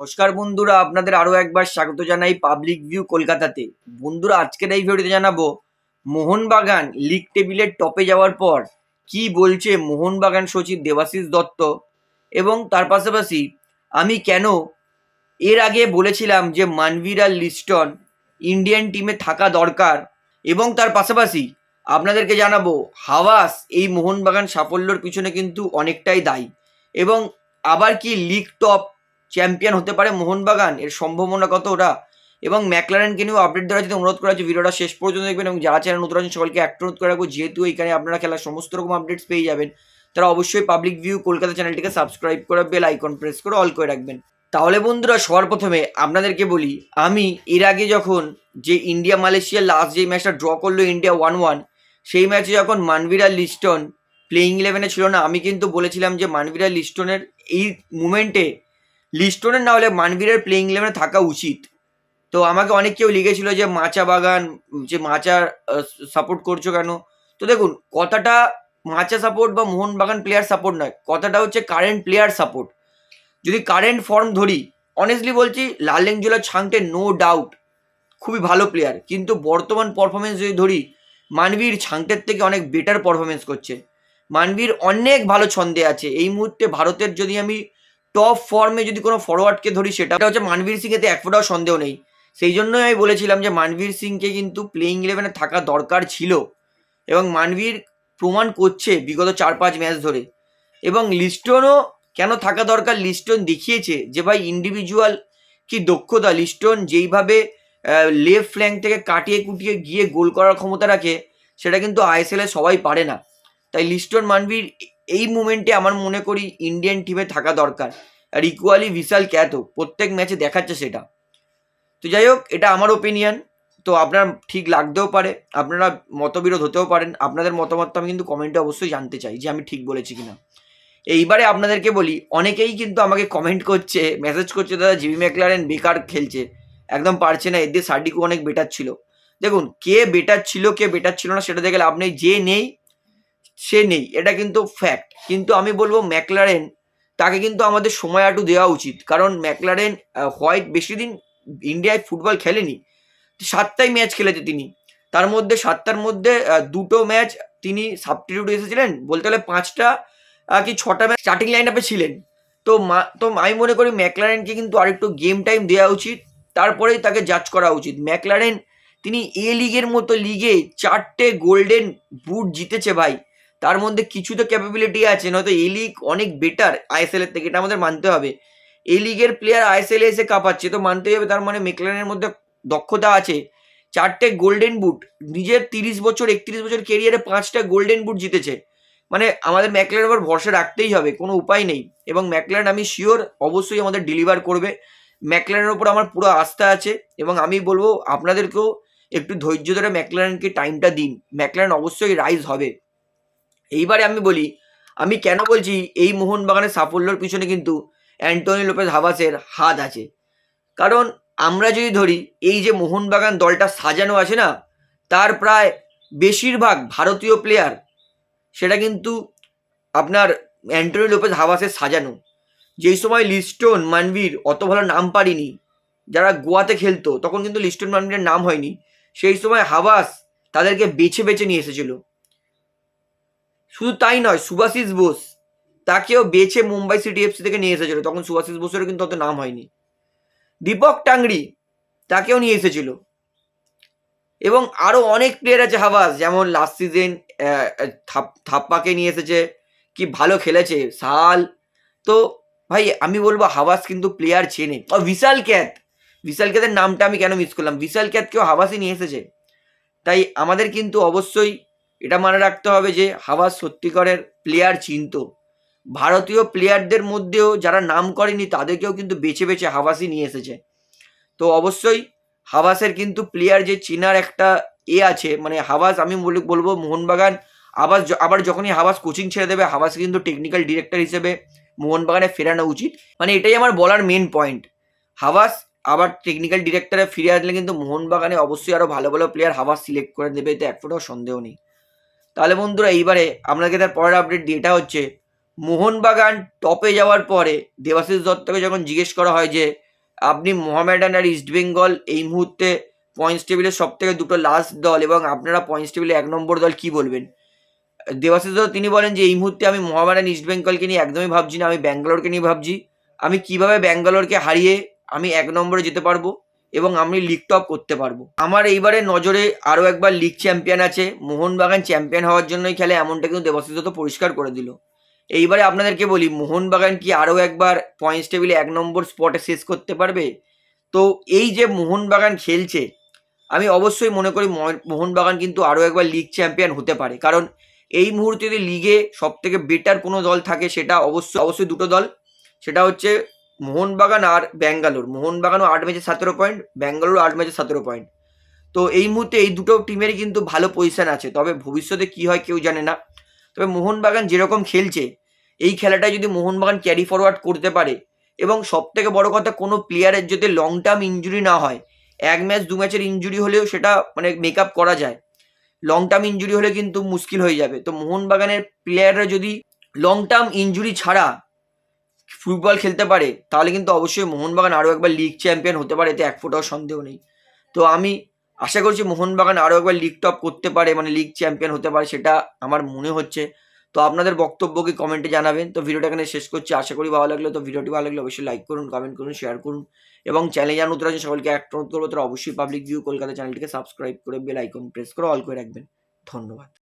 নমস্কার বন্ধুরা, আপনাদের আরও একবার স্বাগত জানাই পাবলিক ভিউ কলকাতাতে। বন্ধুরা, আজকের এই ভিডিওতে জানাব, মোহনবাগান লিগ টেবিলের টপে যাওয়ার পর কি বলছে মোহনবাগান সচিব দেবাশিস দত্ত? এবং তার পাশাপাশি আমি কেন এর আগে বলেছিলাম যে মানভীর লিস্টন ইন্ডিয়ান টিমে থাকা দরকার? এবং তার পাশাপাশি আপনাদেরকে জানাব, হাওয়াস এই মোহনবাগান সাফল্যর পিছনে কিন্তু অনেকটাই দায়ী। এবং আবার কি লিগ টপ চ্যাম্পিয়ন হতে পারে মোহনবাগান। এর সম্ভাবনা কত ওরা এবং ম্যাকলারেনকে নিয়েও আপডেট দেওয়ার জন্য অনুরোধ করা হচ্ছে। ভিডিওটা শেষ পর্যন্ত দেখবেন এবং যারা চ্যানেল নতুন আছেন সকলকে একটা অনুরোধ করে রাখব, যেহেতু এখানে আপনারা খেলার সমস্ত রকম আপডেটস পেয়ে যাবেন, তারা অবশ্যই পাবলিক ভিউ কলকাতা চ্যানেলটিকে সাবস্ক্রাইব করে বেল আইকন প্রেস করে অল করে রাখবেন। তাহলে বন্ধুরা সবার প্রথমে আপনাদেরকে বলি, আমি এর আগে যখন যে ইন্ডিয়া মালয়েশিয়ার লাস্ট যে ম্যাচটা ড্র করল ইন্ডিয়া ওয়ান ওয়ান সেই ম্যাচে যখন মানভীর আর লিস্টন প্লেইং ইলেভেনে ছিল না, আমি কিন্তু বলেছিলাম যে মানভীর আর লিস্টনের এই মুমেন্টে লিস্টনের না হলে মানভীরের প্লেইং ইলেভেনে থাকা উচিত। তো আমাকে অনেক কেউ লিখেছিল যে, মাচা বাগান, যে মাচা সাপোর্ট করছ কেন? তো দেখুন, কথাটা মাচা সাপোর্ট বা মোহনবাগান প্লেয়ার সাপোর্ট নয়, কথাটা হচ্ছে কারেন্ট প্লেয়ার সাপোর্ট যদি কারেন্ট ফর্ম ধরি অনেস্টলি বলছি লালেংজোলা ছাংটে নো ডাউট খুবই ভালো প্লেয়ার কিন্তু বর্তমান পারফরমেন্স যদি ধরি মানবীর ছাংটের থেকে অনেক বেটার পারফরমেন্স করছে। মানবীর অনেক ভালো ছন্দে আছে। এই মুহূর্তে ভারতের যদি আমি টপ ফর্মে যদি কোনো ফরওয়ার্ডকে ধরি সেটা হচ্ছে মানবীর সিং, এতে এক ফোটাও সন্দেহ নেই। সেই জন্যই আমি বলেছিলাম যে মানবীর সিংকে কিন্তু প্লেইং ইলেভেনে থাকা দরকার ছিল। এবং মানবীর প্রমাণ করছে বিগত চার পাঁচ ম্যাচ ধরে। এবং লিস্টনও কেন থাকা দরকার? লিস্টন দেখিয়েছে যে ভাই ইন্ডিভিজুয়াল কি দক্ষতা? লিস্টন যেইভাবে লেফট ফ্ল্যাঙ্ক থেকে কাটিয়ে কুটিয়ে গিয়ে গোল করার ক্ষমতা রাখে, সেটা কিন্তু আইএসএলে সবাই পারে না। তাই লিস্টন মানবীর এই মুমেন্টে আমার মনে করি ইন্ডিয়ান টিমে থাকা দরকার। আর ইকুয়ালি বিশাল ক্যাত প্রত্যেক ম্যাচে দেখাচ্ছে সেটা। তো যাই হোক, এটা আমার ওপিনিয়ন তো আপনার ঠিক লাগতেও পারে। আপনারা মতবিরোধ হতেও পারেন। আপনাদের মতামত আমি কিন্তু কমেন্টে অবশ্যই জানতে চাই যে আমি ঠিক বলেছি কিনা। এইবারে আপনাদেরকে বলি, অনেকেই কিন্তু আমাকে কমেন্ট করছে মেসেজ করছে, দাদা জিবি ম্যাকলারেন বেকার খেলছে। একদম পারছে না। এদের সার্ডিকু অনেক বেটার ছিল। দেখুন, কে বেটার ছিল, কে বেটার ছিল না, সেটা দেখে নেই। যে নেই সে নেই, এটা কিন্তু ফ্যাক্ট কিন্তু আমি বলব ম্যাকলারেন তাকে কিন্তু আমাদের সময় একটু দেওয়া উচিত। কারণ ম্যাকলারেন হোয়াইট বেশি দিন ইন্ডিয়ায় ফুটবল খেলেনি। সাতটাই ম্যাচ খেলেছে তিনি। তার মধ্যে, সাতটার মধ্যে দুটো ম্যাচ তিনি সাবস্টিটিউট এসেছিলেন। বলতে গেলে পাঁচটা কি ছটা ম্যাচ স্টার্টিং লাইন আপে ছিলেন। তো মা, তো আমি মনে করি ম্যাকলারেনকে কিন্তু আরেকটু গেম টাইম দেওয়া উচিত। তারপরেই তাকে জাজ করা উচিত। ম্যাকলারেন তিনি এ লিগের মতো লিগে চারটে গোল্ডেন বুট জিতেছে ভাই। তার মধ্যে কিছু তো ক্যাপাবিলিটি আছে, নয়তো এ লিগ অনেক বেটার আইএসএল এর থেকে, এটা আমাদের মানতে হবে। এ লিগের প্লেয়ার আইএসএল এসে কাঁপাচ্ছে, তো মানতেই হবে তার মানে মেকলানের মধ্যে দক্ষতা আছে। চারটে গোল্ডেন বুট নিজের তিরিশ বছর, একত্রিশ বছর কেরিয়ারে পাঁচটা গোল্ডেন বুট জিতেছে। মানে আমাদের ম্যাকলারের উপর ভরসা রাখতেই হবে, কোনো উপায় নেই। এবং ম্যাকলারেন আমি শিওর অবশ্যই আমাদের ডেলিভার করবে। ম্যাকলারের ওপর আমার পুরো আস্থা আছে এবং আমি বলব আপনাদেরকেও একটু ধৈর্য ধরে ম্যাকলারেনকে টাইমটা দিন। ম্যাকলারেন অবশ্যই রাইজ হবে। এইবারে আমি বলি, আমি কেন বলছি এই মোহনবাগানের সাফল্যর পিছনে কিন্তু অ্যান্টনি লোপেজ হাবাসের হাত আছে? কারণ আমরা যদি ধরি, এই যে মোহনবাগান দলটা সাজানো আছে না, তার প্রায় বেশিরভাগ ভারতীয় প্লেয়ার সেটা কিন্তু আপনার অ্যান্টনি লোপেজ হাভাসের সাজানো। যেই সময় লিস্টন মানবীর অত ভালো নাম পারিনি, যারা গোয়াতে খেলতো, তখন কিন্তু লিস্টন মানবীরের নাম হয়নি। সেই সময় হাভাস তাদেরকে বেছে বেছে নিয়ে এসেছিল। শুধু তাই নয় সুভাশিস বোস, তাকেও বেছে মুম্বাই সিটি এফসি থেকে নিয়ে এসেছিল। তখন সুভাশিস বোসেরও কিন্তু অত নাম হয়নি। দীপক টাংরি তাকেও নিয়ে এসেছিল। এবং আরও অনেক প্লেয়ার আছে হাবাস, যেমন লাস্ট সিজন থাপ্পাকে নিয়ে এসেছে, কি ভালো খেলেছে, সাল। তো ভাই, আমি বলব হাবাস কিন্তু প্লেয়ার চেনে। ও, বিশাল ক্যাথ বিশাল ক্যাথের নামটা আমি কেন মিস করলাম? বিশাল ক্যাতকেও হাবাসই নিয়ে এসেছে। তাই আমাদের কিন্তু অবশ্যই এটা মনে রাখতে হবে যে হাওয়াস সত্যিকারের প্লেয়ার চিনত। ভারতীয় প্লেয়ারদের মধ্যেও যারা নাম করেনি, তাদেরকেও কিন্তু বেছে বেছে হাওয়াসই নিয়ে এসেছে। তো অবশ্যই হাওয়াসের কিন্তু প্লেয়ার যে চিনার একটা এ আছে মানে হাওয়াস আমি বলি- বলব মোহনবাগান, আবার আবার যখনই হাওয়াস কোচিং ছেড়ে দেবে, হাওয়াস কিন্তু টেকনিক্যাল ডিরেক্টর হিসেবে মোহনবাগানে ফেরানো উচিত। মানে এটাই আমার বলার মেন পয়েন্ট হাওয়াস আবার টেকনিক্যাল ডিরেক্টরে ফিরে আসলে কিন্তু মোহনবাগানে অবশ্যই আরও ভালো ভালো প্লেয়ার হাওয়াস সিলেক্ট করে দেবে, এতে এক সন্দেহ নেই। তাহলে বন্ধুরা এইবারে আপনাকে তার পরের আপডেট দিয়ে, এটা হচ্ছে মোহনবাগান টপে যাওয়ার পরে দেবাশিস দত্তকে যখন জিজ্ঞেস করা হয় যে, আপনি মোহামেডান আর ইস্টবেঙ্গল এই মুহূর্তে পয়েন্টস টেবিলের সব থেকে দুটো লাস্ট দল এবং আপনারা পয়েন্টস টেবিলে এক নম্বর দল কি বলবেন? দেবাশিস দত্ত তিনি বলেন যে, এই মুহূর্তে আমি মোহামেডান ইস্টবেঙ্গলকে নিয়ে একদমই ভাবছি না, আমি ব্যাঙ্গালোরকে নিয়ে ভাবছি। আমি কীভাবে ব্যাঙ্গালোরকে হারিয়ে আমি এক নম্বরে যেতে পারব? এবং আমি লিগ টপ করতে পারব। আমার এইবারে নজরে আরও একবার লিগ চ্যাম্পিয়ন আছে। মোহনবাগান চ্যাম্পিয়ন হওয়ার জন্যই খেলে এমনটা কিন্তু দেবাশিস দত্ত পরিষ্কার করে দিল। এইবারে আপনাদেরকে বলি, মোহনবাগান কি আরও একবার পয়েন্টস টেবিলে এক নম্বর স্পটে শেষ করতে পারবে? তো এই যে মোহনবাগান খেলছে, আমি অবশ্যই মনে করি মহ- মোহনবাগান কিন্তু আরও একবার লিগ চ্যাম্পিয়ন হতে পারে। কারণ এই মুহূর্তে যদি লিগে সব থেকে বেটার কোনো দল থাকে, সেটা অবশ্যই অবশ্যই দুটো দল। সেটা হচ্ছে মোহনবাগান আর ব্যাঙ্গালোর। মোহনবাগানও আট ম্যাচে সতেরো পয়েন্ট ব্যাঙ্গালোর আট ম্যাচে সতেরো পয়েন্ট তো এই মুহূর্তে এই দুটো টিমেরই কিন্তু ভালো পজিশন আছে। তবে ভবিষ্যতে কি হয় কেউ জানে না। তবে মোহনবাগান যেরকম খেলছে, এই খেলাটা যদি মোহনবাগান ক্যারি ফরওয়ার্ড করতে পারে এবং সব থেকে বড় কথা কোনো প্লেয়ারের যদি লং টার্ম ইঞ্জুরি না হয়, এক ম্যাচ, দু ম্যাচের ইঞ্জুরি হলেও সেটা মানে মেক আপ করা যায়। লং টার্ম ইঞ্জুরি হলে কিন্তু মুশকিল হয়ে যাবে। তো মোহনবাগানের প্লেয়াররা যদি লং টার্ম ইঞ্জুরি ছাড়া ফুটবল খেলতে পারে, তাহলে কিন্তু অবশ্যই মোহনবাগান আরও একবার লিগ চ্যাম্পিয়ন হতে পারে, এতে এক ফোটাও সন্দেহ নেই। তো আমি আশা করছি মোহনবাগান আরও একবার লিগ টপ করতে পারে মানে লিগ চ্যাম্পিয়ন হতে পারে, সেটা আমার মনে হচ্ছে। তো আপনাদের বক্তব্য কি কমেন্টে জানাবেন। তো ভিডিওটা এখানে শেষ করছি, আশা করি ভালো লাগল। তো ভিডিওটি ভালো লাগলে অবশ্যই লাইক করুন কমেন্ট করুন শেয়ার করুন। এবং চ্যানেলে জানুন নতুন আছে সকলকে একটা অনুরোধ করব, তারা অবশ্যই পাবলিক ভিউ কলকাতা চ্যানেলটিকে সাবস্ক্রাইব করে বেল আইকন প্রেস করে অল করে রাখবেন। ধন্যবাদ।